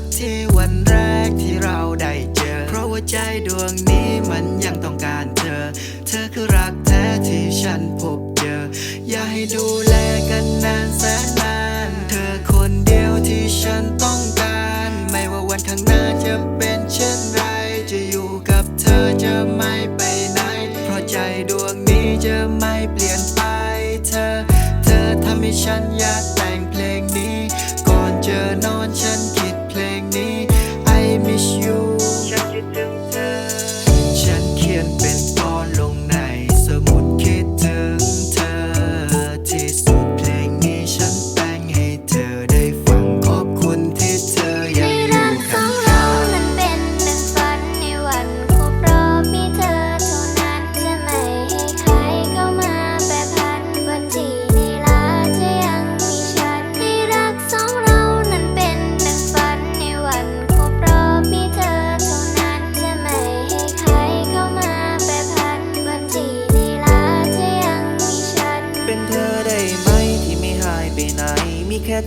กที่วันแรกที่เราได้เจอ เพราะว่าใจดวงนี้มันยังต้องการเธอ เธอคือรักแท้ที่ฉันพบเจอ อย่าให้ดูแลกันนานแสนนาน เธอคนเดียวที่ฉันต้องการ ไม่ว่าวันข้างหน้าจะเป็นเช่นไร จะอยู่กับเธอจะไม่ไปไหน เพราะใจดวงนี้จะไม่เปลี่ยนไป เธอ เธอทำให้ฉันอยากแต่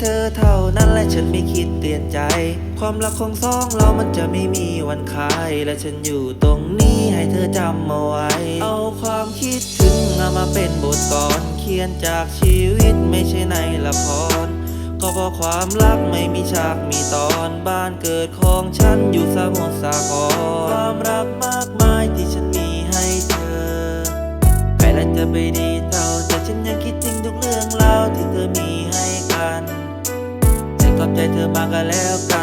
เธอเท่านั้นและฉันไม่คิดเปลี่ยนใจ ความรักของสองเรามันจะไม่มีวันคลาย และฉันอยู่ตรงนี้ให้เธอจำเอาไว้ เอาความคิดถึงเอามาเป็นบทกลอนเขียนจากชีวิตไม่ใช่ในละครก็เพราะความรักไม่มีฉากมีตอนบ้านเกิดของฉันอยู่สมุทรสาคร กก็แล้วกัน